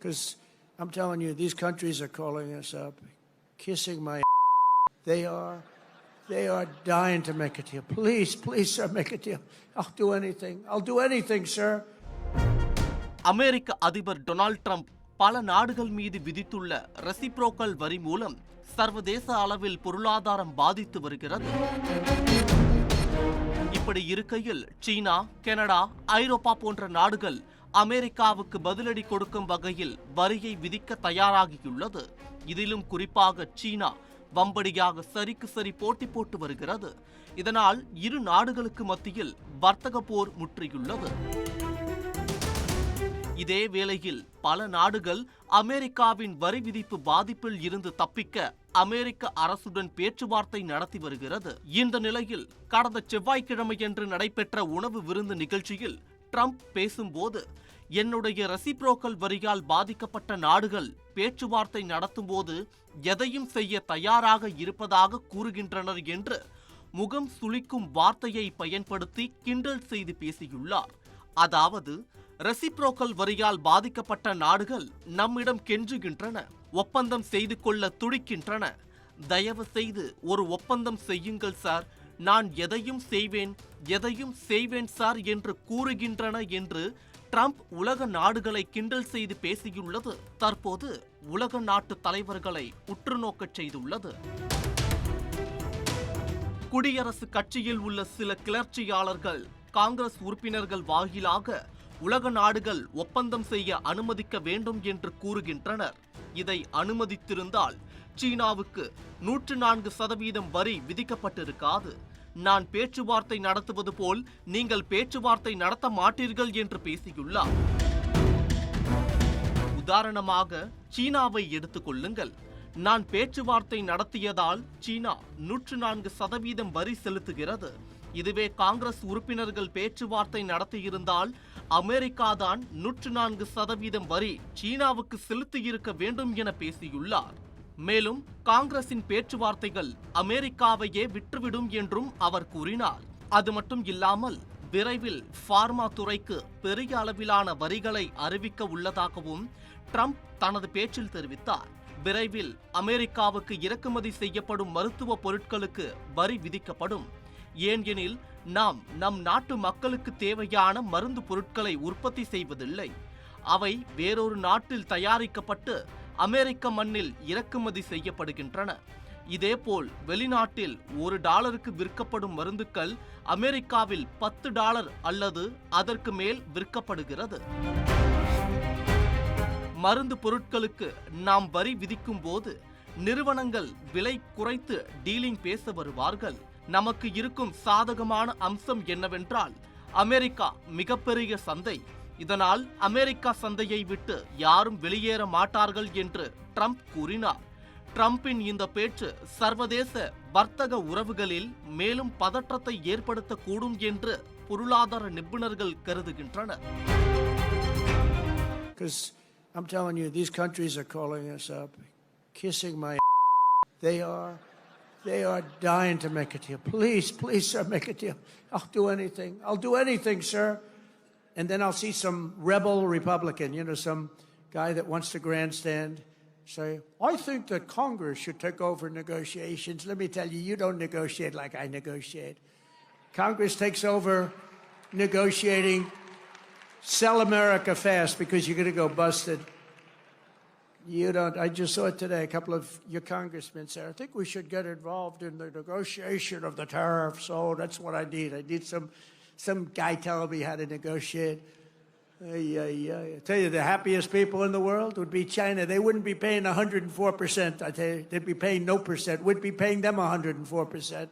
Because I'm telling you, these countries are calling us up, kissing my. They are, they are dying to make a deal. Please, please, sir, make a deal. I'll do anything. I'll do anything, sir. அமெரிக்க அதிபர் Donald Trump பல நாடுகள் மீது விதித்துள்ள reciprocal வரி மூலம் சர்வதேச அளவில் பொருளாதாரம் பாதித்து வருகிறது இப்படி இருக்கையில் சீனா கனடா ஐரோப்பா போன்ற நாடுகள் அமெரிக்காவுக்கு பதிலடி கொடுக்கும் வகையில் வரியை விதிக்க தயாராகியுள்ளது. இதிலும் குறிப்பாக சீனா வம்படியாக சரிக்கு சரி போட்டி போட்டு வருகிறது. இதனால் இரு நாடுகளுக்கு மத்தியில் வர்த்தக போர் முற்றியுள்ளது. இதே வேளையில் பல நாடுகள் அமெரிக்காவின் வரி விதிப்பு பாதிப்பில் இருந்து தப்பிக்க அமெரிக்க அரசுடன் பேச்சுவார்த்தை நடத்தி வருகிறது. இந்த நிலையில் கடந்த செவ்வாய்க்கிழமையன்று நடைபெற்ற உணவு விருந்து நிகழ்ச்சியில் ட்ரம்ப் பேசும்போது என்னுடைய ரெசிப்ரோக்கல் வரியால் பாதிக்கப்பட்ட நாடுகள் பேச்சுவார்த்தை நடத்தும்போது எதையும் செய்ய தயாராக இருப்பதாக கூறுகின்றனர் என்று முகம் சுளிக்கும் வார்த்தையை பயன்படுத்தி கிண்டல் செய்து பேசியுள்ளார். அதாவது ரெசிப்ரோக்கல் வரியால் பாதிக்கப்பட்ட நாடுகள் நம்மிடம் கெஞ்சுகின்றன ஒப்பந்தம் செய்து கொள்ள துடிக்கின்றன. தயவு செய்து ஒரு ஒப்பந்தம் செய்யுங்கள் சார். நான் எதையும் செய்வேன் எதையும் செய்வேன் சார் என்று கூறுகின்றன என்று ட்ரம்ப் உலக நாடுகளை கிண்டல் செய்து பேசியுள்ளது. தற்போது உலக நாட்டு தலைவர்களை உற்று நோக்கச் செய்துள்ளது. குடியரசு கட்சியில் உள்ள சில கிளர்ச்சியாளர்கள் காங்கிரஸ் உறுப்பினர்கள் வாயிலாக உலக நாடுகள் ஒப்பந்தம் செய்ய அனுமதிக்க வேண்டும் என்று கூறுகின்றனர். இதை அனுமதித்திருந்தால் சீனாவுக்கு நூற்று நான்கு சதவீதம் வரி விதிக்கப்பட்டிருக்காது. நான் பேச்சுவார்த்தை நடத்துவது போல் நீங்கள் பேச்சுவார்த்தை நடத்த மாட்டீர்கள் என்று பேசியுள்ளார். உதாரணமாக சீனாவை எடுத்துக்கொள்ளுங்கள் நான் பேச்சுவார்த்தை நடத்தியதால் சீனா நூற்று நான்கு சதவீதம் வரி செலுத்துகிறது. இதுவே காங்கிரஸ் உறுப்பினர்கள் பேச்சுவார்த்தை நடத்தியிருந்தால் அமெரிக்கா தான் நூற்று நான்கு சதவீதம் வரி சீனாவுக்கு செலுத்தியிருக்க வேண்டும் என பேசியுள்ளார். மேலும் காங்கிரசின் பேச்சுவார்த்தைகள் அமெரிக்காவையே விற்றுவிடும் என்றும் அவர் கூறினார். அது மட்டும் இல்லாமல் விரைவில் ஃபார்மா துறைக்கு பெரிய அளவிலான வரிகளை அறிவிக்க உள்ளதாகவும் ட்ரம்ப் தனது பேச்சில் தெரிவித்தார். விரைவில் அமெரிக்காவுக்கு இறக்குமதி செய்யப்படும் மருத்துவ பொருட்களுக்கு வரி விதிக்கப்படும். ஏனெனில் நாம் நம் நாட்டு மக்களுக்கு தேவையான மருந்து பொருட்களை உற்பத்தி செய்வதில்லை. அவை வேறொரு நாட்டில் தயாரிக்கப்பட்டு அமெரிக்க மண்ணில் இறக்குமதி செய்யப்படுகின்றன. இதேபோல் வெளிநாட்டில் ஒரு டாலருக்கு விற்கப்படும் மருந்துக்கள் அமெரிக்காவில் பத்து டாலர் அல்லது அதற்கு மேல் விற்கப்படுகிறது. மருந்து பொருட்களுக்கு நாம் வரி விதிக்கும் போது நிறுவனங்கள் விலை குறைத்து டீலிங் பேச வருவார்கள். நமக்கு இருக்கும் சாதகமான அம்சம் என்னவென்றால் அமெரிக்கா மிகப்பெரிய சந்தை. இதனால் அமெரிக்கா சந்தையை விட்டு யாரும் வெளியேற மாட்டார்கள் என்று ட்ரம்ப் கூறினார் ட்ரம்பின் இந்த பேச்சு சர்வதேச வர்த்தக உறவுகளில் மேலும் பதற்றத்தை ஏற்படுத்தக்கூடும் என்று பொருளாதார நிபுணர்கள் கருதுகின்றனர் Because I'm telling you, these countries are calling us up, kissing my. They are, they are dying to make a deal. Please, please, sir, make a deal. I'll do anything. I'll do anything, sir. And then I'll see some rebel Republican, you know, some guy that wants to grandstand, say, I think that Congress should take over negotiations. Let me tell you, you don't negotiate like I negotiate. Congress takes over negotiating sell America fast because you're going to go busted. You don't. I just saw it today. A couple of your congressmen said, I think we should get involved in the negotiation of the tariffs. So that's what I need. I need some, some guy telling me how to negotiate. Ay, ay, ay. I tell you, the happiest people in the world would be China. They wouldn't be paying 104%. I tell you, they'd be paying no percent. We'd be paying them 104%.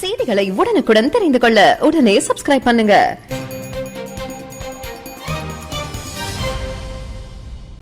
செய்திகளை உடனுக்குடன் தெரிந்து கொள்ள உடனே subscribe பண்ணுங்க